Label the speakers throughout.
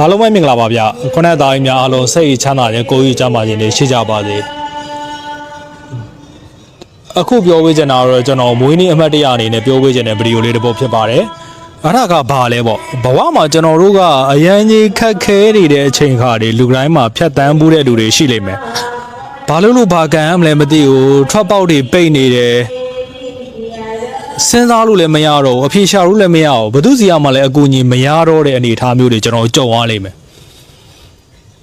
Speaker 1: အားလုံးပဲမင်္ဂလာပါဗျခုနကသားကြီးများအားလုံးစိတ်ချမ်းသာခြင်းကိုယ်ကြီးချမ်းသာခြင်းတွေရှိကြပါစေအခုပြောပေးချင်တာကတော့ကျွန်တော်မွေးနေ့အမှတ်တရအနေနဲ့ပြောပေးချင်တဲ့ဗီဒီယိုလေးတစ်ပုဒ်ဖြစ်ပါတယ်အဲ့ဒါကဘာလဲပေါ့ဘဝမှာကျွန်တော်တို့ကအရန်ကြီးခက်ခဲနေတဲ့အချိန်ခါတွေလူတိုင်းမှာဖြတ်တန်းမှုတဲ့လူတွေရှိလိမ့်မယ်ဘာလို့လို့ဘာကန်ရမလဲမသိဘူးထွက်ပေါက်တွေပိတ်နေတယ် စဉ်းစားလို့လည်းမရတော့ဘူးအဖြေရှာလို့လည်းမရဘူးဘယ်သူစီကမှလည်းအကူအညီမရတော့တဲ့အနေအထားမျိုးတွေကျွန်တော်ကြုံရလိမ့်မယ်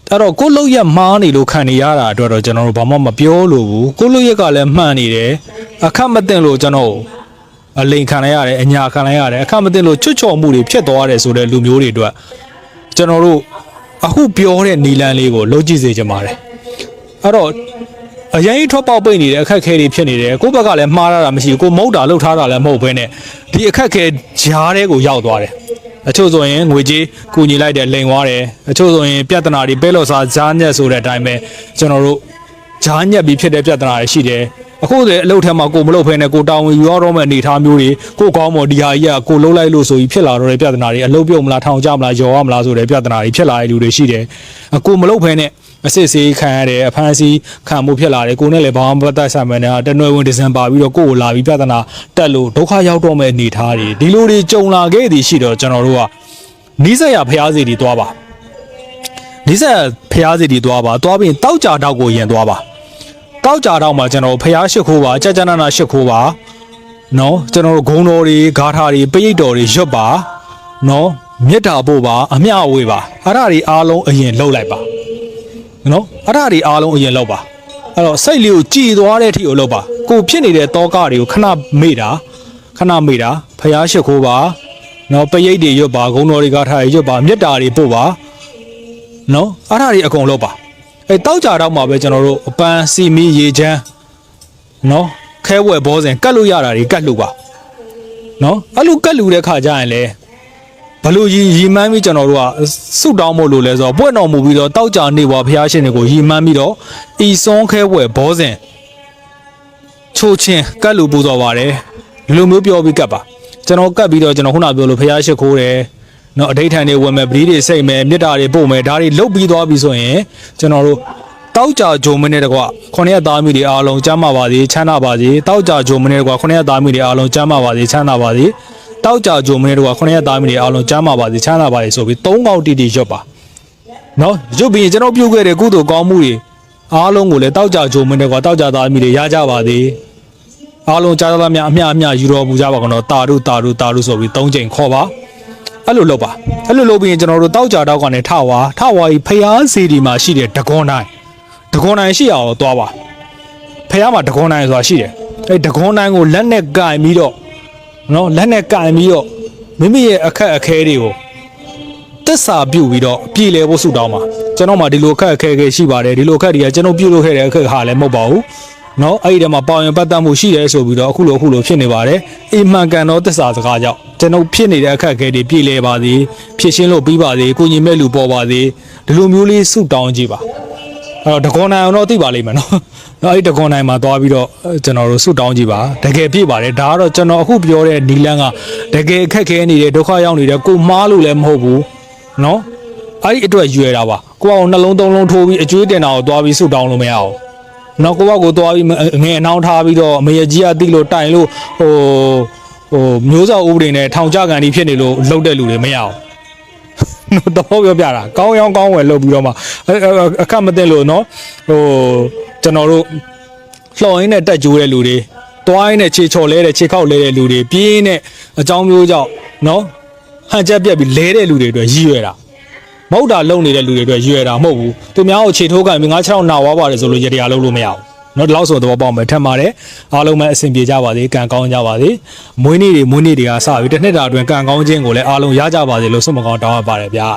Speaker 1: အဲ့တော့ကိုယ့်လောက်ရက်မားနေလို့ခံနေရတာအတွက်တော့ကျွန်တော်တို့ဘာမှမပြောလို့ဘူးကိုယ့်လောက်ရက်ကလည်းမှန်နေတယ်အခက်မသိလို့ကျွန်တော်အလိန်ခံလိုက်ရတယ်အညာခံလိုက်ရတယ်အခက်မသိလို့ချွတ်ချော်မှုတွေဖြစ်သွားတယ်ဆိုတဲ့လူမျိုးတွေအတွက်ကျွန်တော်တို့အခုပြောတဲ့နီလန်းလေးကိုလုံးကြည့်စေချင်ပါတယ်အဲ့တော့ အရင်ကြီးထွက်ပေါက်ပိတ်နေတဲ့အခက်အခဲတွေဖြစ်နေတယ်ကိုယ့်ဘက်ကလည်းမှားရတာမရှိဘူးကိုယ်မုတ်တာလှုပ်ထားတာလည်းမဟုတ်ဘဲနဲ့ဒီအခက်အခဲဂျားတဲ့ကိုရောက်သွားတယ်အချို့ဆိုရင်ငွေကြေးကူညီလိုက်တယ်လိန်သွားတယ်အချို့ဆိုရင်ပြဿနာတွေပဲလို့စားဂျားညက်ဆိုတဲ့အတိုင်းပဲကျွန်တော်တို့ဂျားညက်ပြီးဖြစ်တဲ့ပြဿနာတွေရှိတယ်အခုလေအလုပ်ထဲမှာကိုမလုပ်ဖဲနဲ့ကိုတောင်းဝင်ယူရတော့မယ့်အနေအထားမျိုးတွေကိုကောင်းမော်ဒီဟာကြီးကကိုလှုပ်လိုက်လို့ဆိုပြီးဖြစ်လာတော့တဲ့ပြဿနာတွေအလုပ်ပြုတ်မလားထောင်ကျမလားယော်ရမလားဆိုတဲ့ပြဿနာတွေဖြစ်လာတဲ့လူတွေရှိတယ်အကိုမလုပ်ဖဲနဲ့ အစစ်စေးခံရတယ်အဖမ်းဆီးခံမှုဖြစ်လာတယ်ကိုနဲ့လည်းဘာမှမပတ်သက်ဆိုင်မနဲ့တနွယ်ဝင်ဒီဇင်ပါပြီးတော့ကိုကိုလာပြီးပြဿနာတက်လို့ဒုက္ခရောက်တော့မဲ့အနေထားတွေဒီလိုတွေကြုံလာခဲ့သည်ရှိတော့ကျွန်တော်တို့ကနီးစက်ရဖျားစီတွေသွားပါနီးစက်ဖျားစီတွေသွားပါသွားပြီးတောက်ကြတောက်ကိုရင်သွားပါတောက်ကြတောက်မှာကျွန်တော်ဖျားရှိခိုးပါကြကြနနာရှိခိုးပါနော်ကျွန်တော်တို့ဂုံတော်တွေဂါထာတွေပိဋိတ်တော်တွေရွတ်ပါနော်မေတ္တာပို့ပါအမျှဝေပါအဲ့ဒါတွေအားလုံးအရင်လှုပ်လိုက်ပါ နော်အဲ့ဒါတွေအားလုံးအရင်လောက်ပါအဲ့တော့စိတ်လေးကိုကြည်သွားတဲ့အထိကိုလောက်ပါကိုဖြစ်နေတဲ့တောကတွေကိုခဏမေ့တာခဏမေ့တာဖျားရှိခိုးပါနော်ပရိတ်တွေရွတ်ပါဂုံတော်တွေကထားရွတ်ပါမေတ္တာတွေပို့ပါနော်အဲ့ဒါတွေအကုန်လောက်ပါအဲတောက်ကြတော့မှပဲကျွန်တော်တို့အပန်းစီမီရေချမ်းနော်ခဲဝဲဘောစဉ်ကတ်လို့ရတာတွေကတ်လို့ပါနော်အဲ့လိုကတ်လူတဲ့ခါကျရင်လေ ဘလို့ရီရီမှန်းပြီးကျွန်တော်တို့ကဆုတောင်းဖို့လို့လဲဆိုတော့ပွင့်တော်မူပြီးတော့တောက်ကြနေဘွားဖះရှင်တွေကိုရီမှန်းပြီးတော့ဤစွန်းခဲဝဲဘောဇင်ချိုချင်းကတ်လူပူတော်ပါတယ်ဒီလိုမျိုးပြောပြီးကတ်ပါကျွန်တော်ကတ်ပြီးတော့ကျွန်တော်ခုနပြောလို့ဖះရှိခိုးတယ်နော်အဋိဌာန်တွေဝင်မဲ့ပလီတွေစိတ်မဲ့မြစ်တာတွေပို့မဲ့ဒါတွေလုတ်ပြီးသွားပြီဆိုရင်ကျွန်တော်တို့တောက်ကြဂျုံမင်းတဲ့ကွာခொနည်းသားမိတွေအားလုံးကျမ်းမာပါစေချမ်းသာပါစေတောက်ကြဂျုံမင်းတဲ့ကွာခொနည်းသားမိတွေအားလုံးကျမ်းမာပါစေချမ်းသာပါစေ တောက်ကြကြုံမင်းတို့ကခုနှစ်ရက်သားမီတွေအားလုံးကြားမှာပါစေချမ်းသာပါစေဆိုပြီးသုံးပေါက်တီတီရွတ်ပါနော်ရွတ်ပြီးရင်ကျွန်တော်ပြုတ်ခဲ့တဲ့ကုသိုလ်ကောင်းမှုတွေအားလုံးကိုလည်းတောက်ကြကြုံမင်းတွေကတောက်ကြသားမီတွေရကြပါသေးအားလုံးကြားသားများအမျှအမျှယူတော်မူကြပါကတော့တာရုတာရုတာရုဆိုပြီးသုံးချိန်ခေါ်ပါအဲ့လိုလုပ်ပါအဲ့လိုလုပ်ပြီးရင်ကျွန်တော်တို့တောက်ကြတောက်ကနေထဝါထဝါကြီးဖျားစီဒီမှာရှိတဲ့ဒဂွန်တိုင်းဒဂွန်တိုင်းရှိအောင်သွားပါဖျားမှာဒဂွန်တိုင်းဆိုတာရှိတယ်အဲ့ဒဂွန်တိုင်းကိုလက်နဲ့ကင်ပြီးတော့ နော်လက်နဲ့ကင်ပြီးတော့မိမိရဲ့အခက်အခဲတွေကိုတစ္ဆာပြုတ်ပြီးတော့ပြည်လဲဖို့ဆုတောင်းပါကျွန်တော်မှဒီလိုအခက်အခဲတွေရှိပါတယ်ဒီလိုအခက်တွေကကျွန်တော်ပြုတ်လို့ခဲ့တဲ့အခက်ဟာလည်းမဟုတ်ပါဘူးနော်အဲ့ဒီတည်းမှာပေါင်ရင်ပတ်သက်မှုရှိတယ်ဆိုပြီးတော့အခုလိုအခုလိုဖြစ်နေပါတယ်အိမ်မှန်ကန်သောတစ္ဆာစကားကြောင့်ကျွန်တော်ဖြစ်နေတဲ့အခက်အခဲတွေပြည်လဲပါသေးဖြစ်ရှင်းလို့ပြီးပါသေးကိုညီမဲ့လူပေါ်ပါသေးဒီလိုမျိုးလေးဆုတောင်းကြည့်ပါ အဲ့တော့ဒဂွန်နိုင်အောင်တော့သိပါလိမ့်မယ်နော်။နော်အဲ့ဒီဒဂွန်နိုင်မှာသွားပြီးတော့အဲကျွန်တော်တို့ဆုတောင်းကြည့်ပါ။တကယ်ပြည့်ပါတယ်။ဒါကတော့ကျွန်တော်အခုပြောတဲ့နီလန်းကတကယ်အခက်ခဲနေတဲ့ဒုက္ခရောက်နေတဲ့ကိုမားလို့လည်းမဟုတ်ဘူး။နော်။အဲ့ဒီအတွက်ရွယ်တာပါ။ကိုအောင်နှလုံးသုံးလုံးထိုးပြီးအကျွေးတင်တာကိုသွားပြီးဆုတောင်းလို့မရအောင်။နော်ကိုကကိုသွားပြီးငယ်အနှောင်းထားပြီးတော့အမေကြီးကတိလို့တိုင်လို့ဟိုဟိုမျိုးစောဥပဒေနဲ့ထောင်ကြကန်ဒီဖြစ်နေလို့လှုပ်တဲ့လူတွေမရအောင်နော် တော့ပြောပြတာကောင်းရောင်းကောင်းဝယ်လုပ်ပြီးတော့မှအဲအဲအခက်မသိလို့နော်ဟိုကျွန်တော်တို့လှော်ရင်းနဲ့တက်ကြိုးတဲ့လူတွေတွိုင်းနဲ့ခြေချော်လဲတဲ့ခြေခောက်လဲတဲ့လူတွေပြင်းနဲ့အကြောင်းမျိုးကြောင့်နော်ဟန်ချက်ပြက်ပြီးလဲတဲ့လူတွေအတွက်ရည်ရွယ်တာမဟုတ်တာလုံနေတဲ့လူတွေအတွက်ရည်ရွယ်တာမဟုတ်ဘူးသူများကိုခြေထိုးကန်ပြီးငါးခြေထောက်နာဝါပါတယ်ဆိုလို့ရတရားလုပ်လို့မရဘူး နော်ဒီလောက်ဆိုတော့ပေါ့မယ်ထက်ပါတယ်အားလုံးပဲအဆင်ပြေကြပါစေကံကောင်းကြပါစေမွေးနေ့တွေမွေးနေ့တွေကစပြီးတစ်နှစ်တာအတွင်းကံကောင်းခြင်းကိုလည်းအားလုံးရကြပါစေလို့ဆုမကောင်းတောင်းအပ်ပါတယ်ဗျာ